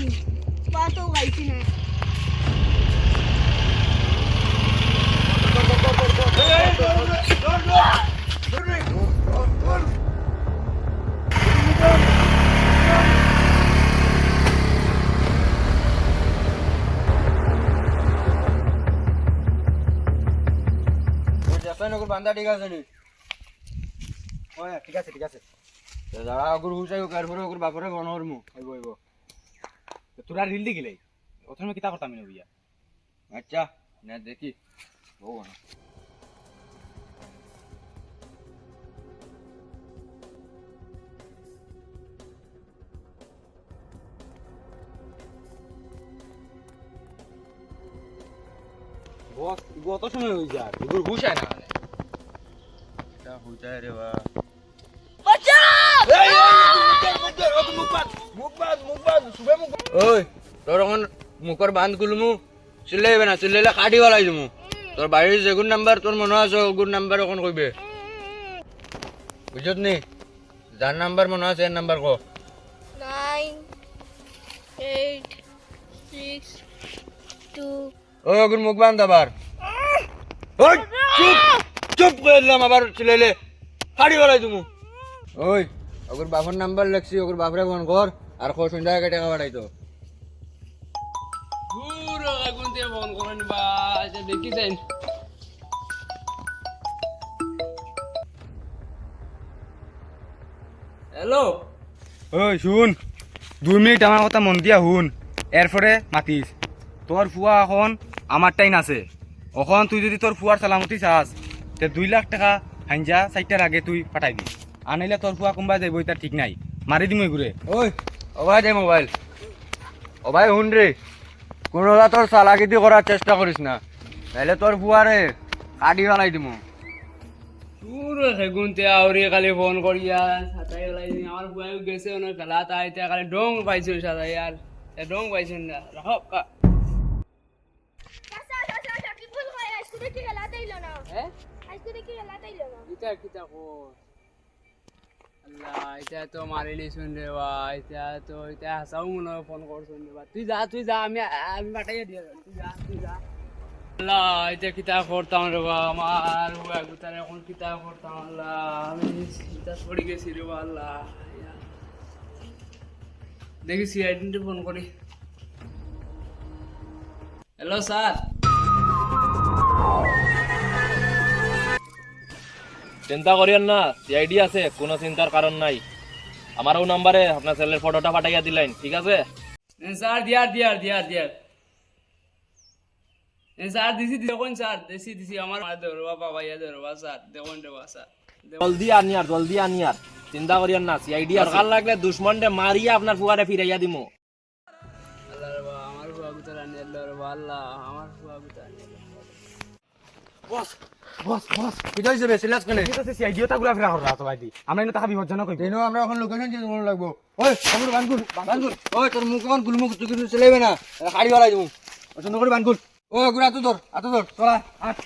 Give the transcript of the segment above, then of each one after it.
নি পাতো গাইছি না। বান্ধা ঠিক আছে নি? ঠিক আছে ঠিক আছে। যারা ওগুলো হুসাই এরপরে ওগুলো বাপরে গণর মু হইব হইব তো তোরা রিল দি গেলে প্রথমে কিতা করতাম না বিয়া আচ্ছা না দেখি। ও না। বস কত সময় হয়ে যায় এগুলো ঘুষায় না এটা হুসাই রে বা। ওই তোর এখন মুখর বান্ধ গুলমু চিল্লাইবে না চিল্লাইলে কাটি পেলাই দিমু। তোর বাড়ির যেগুন নাম্বার তোর মনে আছে ওগুন নাম্বার এখন কইবে? বুঝত নি? যার নাম্বার মনে আছে এর নাম্বার কো। Nine eight six two. ওই ওগুন মুখ বান্ধ আবার। ওই চুপ চুপ করে দিলাম আবার চিল্লাইলে কাটি পেলাই দিমু। ওই ওগুর বাপর নাম্বার লেখছি ওগুর বাপরে ফোন কর আর খো সন্ধ্যা টাকা দূর আগুন দিয়ে ফোন করেন বা দেখি যাইন হ্যালো ওই শুন দুই মিনিট আমার কথা মন দিয়া শুন এরপরে মাতিস তোর ফুয়া এখন আমার টাইন আছে এখন তুই যদি তোর ফুয়ার সালামতি চাস তে দুই লাখ টাকা হাঞ্জা চারটার আগে তুই পাঠাই দি আনিলে তোর ফুয়া কোনবা যাইব এটা ঠিক নাই। মারি দিম ঘুরে ওই ওভাই দে মোবাইল। ওভাই শুন রে কোনোটা তোর চালাকিতি করার চেষ্টা করিস না। নাহলে তোর ফুয়ারে কাটি ফেলাই দিমু। দূর সেগুন তে আউরি খালি ফোন করিয়া সাতাই ওলাই আমার বুয়াই গেছে ওনা খেলা তাই তে খালি ডং পাইছো সাতাই আর এ ডং পাইছো না রাখো কা। চাচা চাচা চাচা কি ভুল হয়? আজকে দেখি গেলা তাইলো না হ্যাঁ আজকে দেখি গেলা তাইলো না কিতা কিতা কো? আল্লাহ, এটা তো মারিলি শুন রে বা এটা তো, এটা হাসাও মনে হয় ফোন করছুন রে বা তুই যা তুই যা, আমি আমি পাঠাইয়া দিয়া। তুই যা তুই যা আল্লাহ, এটা কিতা করতাম রে বা আমার গুতার এখন কিতা করতাম আল্লাহ, আমি চিন্তা পড়ে গেছি রে বা আল্লাহ। দেখি সিআইডি ফোন করি হ্যালো স্যার চিন্তা করিয়েন না সিআইডি আছে কোনো চিন্তার কারণ নাই। আমারও নাম্বারে আপনার ছেলের ফটোটা পাঠাইয়া দিলেন ঠিক আছে? স্যার দিয়ার দিয়ার দিয়ার দিয়ার। স্যার দিছি দেখুন স্যার দিছি দিছি আমার ধরবা বাবা ইয়া ধরবা স্যার দেখুন দেবা স্যার জলদি আনিয়ার জলদি আনিয়ার চিন্তা করিয়েন না সিআইডি দরকার লাগলে দুশ্মনরে মারিয়া আপনার ফুয়ারে ফিরাইয়া দিমু। আমার ফুয়া গুতার আনি আল্লাহ আমার ফুয়া গুতার আনি বস। বস বস। কিটা হইছে বে সিলাস কেনে ঠিক আছে সিআইডিও তা ঘুরা ফিরা কররা তো ভাই আমরা এনে টাকা বিপজ্জনক কইব তেনো আমরা এখন লোকেশন চেঞ্জ করতে লাগবো? ওই আমার বানকুল বানকুল। ওই তোর মুখ এখন গুলমুখ তুই কিছু চলাইবে না। কাটি ফেলাই দিমু পছন্দ করে বানকুল। ও গুড়া আতো ধর আতো ধর চলা। আট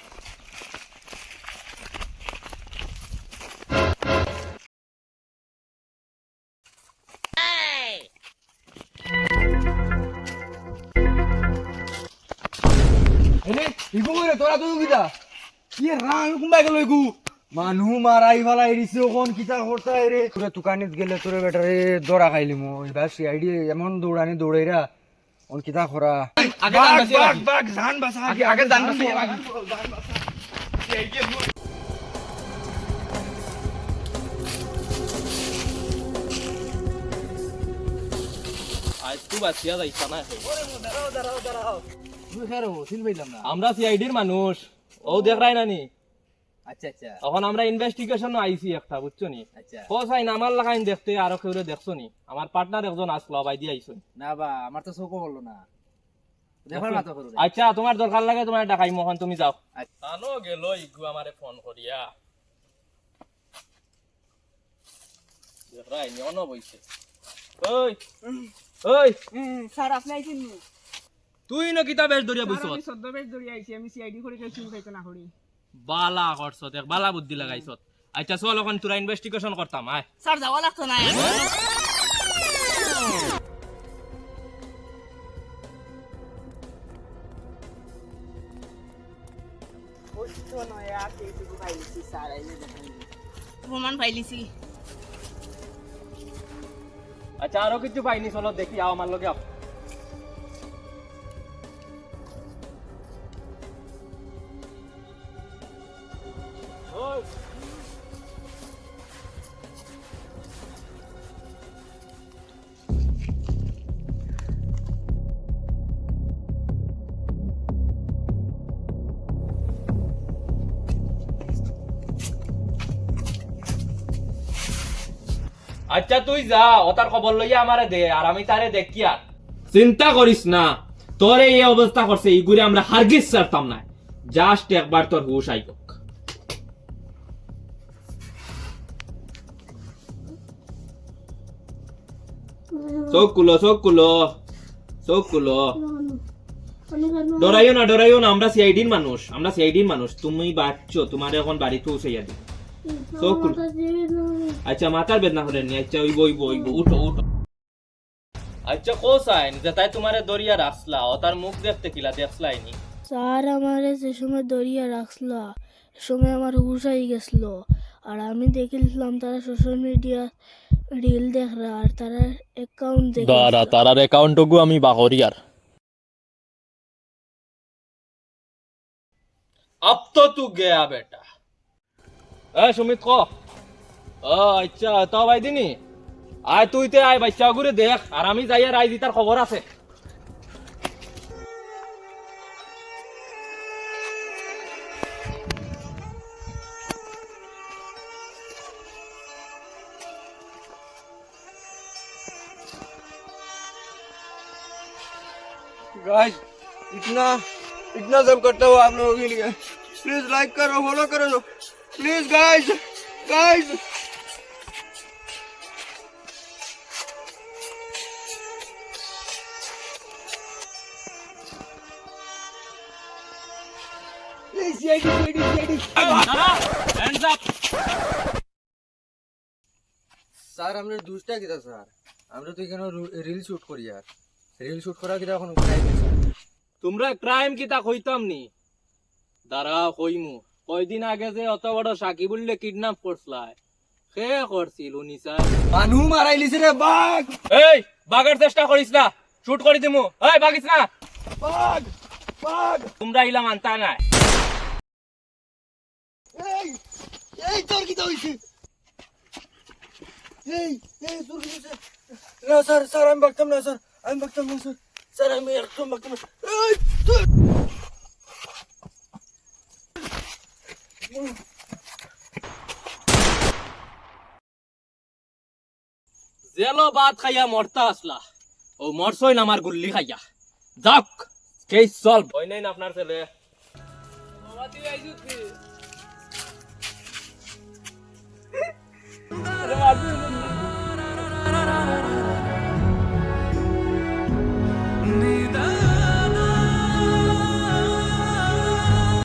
এনে ইগো তোরা তুই কিটা কি রাং কুম্বাই গেল এগু মানুহ মারাই ফেলাই দিছে ওখন কিতা রে তোরে দোকানিত গেলে তোরে বেটারে দৌড়া খাইলি মো এবার সিআইডি এমন দৌড়ানি দৌড়াইরা অন কিতা আগে বাগ বাগ জান বাসা আগে আগে জান বাসি খেরো না। আমরা সিআইডির মানুষ। ও দেখ রাই নানি। আচ্ছা আচ্ছা। এখন আমরা ইনভেস্টিগেশন আইছি একটা বুঝছ নি? আচ্ছা। না আমার লাগাইন দেখতে আরও কেউ দেখছ নি? আমার পার্টনার একজন আসলো বাই দিয়ে আইসুন। না বা আমার তো চোখও বলল না। দেখার মাতো করো আচ্ছা তোমার দরকার লাগে তোমার ডাকাই মহন তুমি যাও। আনো গেল ইগু আমারে ফোন করিয়া। রাই নিয়ন বইছে ওই ওই। স্যার আপনি আইছেন নি? তুই না কিতা বেশ দরিয়া বইছ আমি সদ্য বেশ দরিয়া আইছি আমি সিআইডি করে কে চুল খাইতে না করি বালা করছ দেখ বালা বুদ্ধি লাগাইছত। আচ্ছা চল এখন তোরা ইনভেস্টিগেশন করতাম আয় স্যার যাওয়া লাগতো না পাইলিছি আচ্ছা আরও কিছু পাইনি চলো দেখি আমার লগে আপ আচ্ছা তুই যা ও তার খবর লইয়া আমারে দে, আর আমি তারে দেখি আর। চিন্তা করিস না, তোর এই অবস্থা করছে ইগুরে আমরা হারগিজ ছাড়তাম না। জাস্ট একবার তোর হুশ আইব চোখ কুলো চোখ কুলো চোখ কুলো ডরাইও না ডরাইও না, আমরা সিআইডির মানুষ, আমরা সিআইডির মানুষ তুমি বাচ্চো তোমার এখন বাড়িতে উঠাইয়া দিই। চোখ কুলো আচ্ছা মাথার বেদনা করে নি আচ্ছা ওইব ওইব ওইব উঠো উঠো আচ্ছা কোসাইন যে তাই তোমারে দরিয়া রাখলা ও তার মুখ দেখতে কিলা দেখলাই নি স্যার আমারে যে সময় দরিয়া রাখছিল সে সময় আমার হুশ হয়ে গেছিল আর আমি দেখিলাম তারা সোশ্যাল মিডিয়া রিল দেখরা আর তারা অ্যাকাউন্ট দেখে দাঁড়া তারার অ্যাকাউন্টগু আমি বাহরিয়ার अब तो तू गया बेटा এ সুমিত ক ও আচ্ছা তো ভাই দিনি আয় তুই তে আয় বাচ্চা ঘুরে দেখ আর আমি যাইয়া রাইজি তার খবর আছে गाइस इतना इतना सब करता हुआ आप लोगों के लिए प्लीज लाइक करो फॉलो करो Please, guys. Guys. Please, ladies, ladies, ladies. Hands up. Sir আমরা দুষ্টা কিতা স্যার আমরা তো এখানে রিল শুট করি আর রিল শুট করা কিতা এখন তোমরা ক্রাইম কিতা কইতাম নি দাঁড়া কইমু কয়দিন আগে যে অত বড় সাকিবুল্লে কিডন্যাপ করছলাই সে করছিল উনিসা মানুহ মারাই লিছে রে বাঘ! এই বাগার চেষ্টা করিস না। শুট করে দিমু। এই বাগিস না। বাঘ বাঘ! তোমরা ইলা মানতা নাই। এই এই তোর কি হইছে এই এই তোর কি হইছে না স্যার স্যার আমি বাগতাম না স্যার আমি বাগতাম না স্যার স্যার আমি একদম বাগতাম না এই তোর জেলো বাদ খাইয়া মরতা আসলা। ও মরসই না আমার গুল্লি খাইয়া। যাক কেস সলভ হই নাই না আপনার ছেলে। আইজু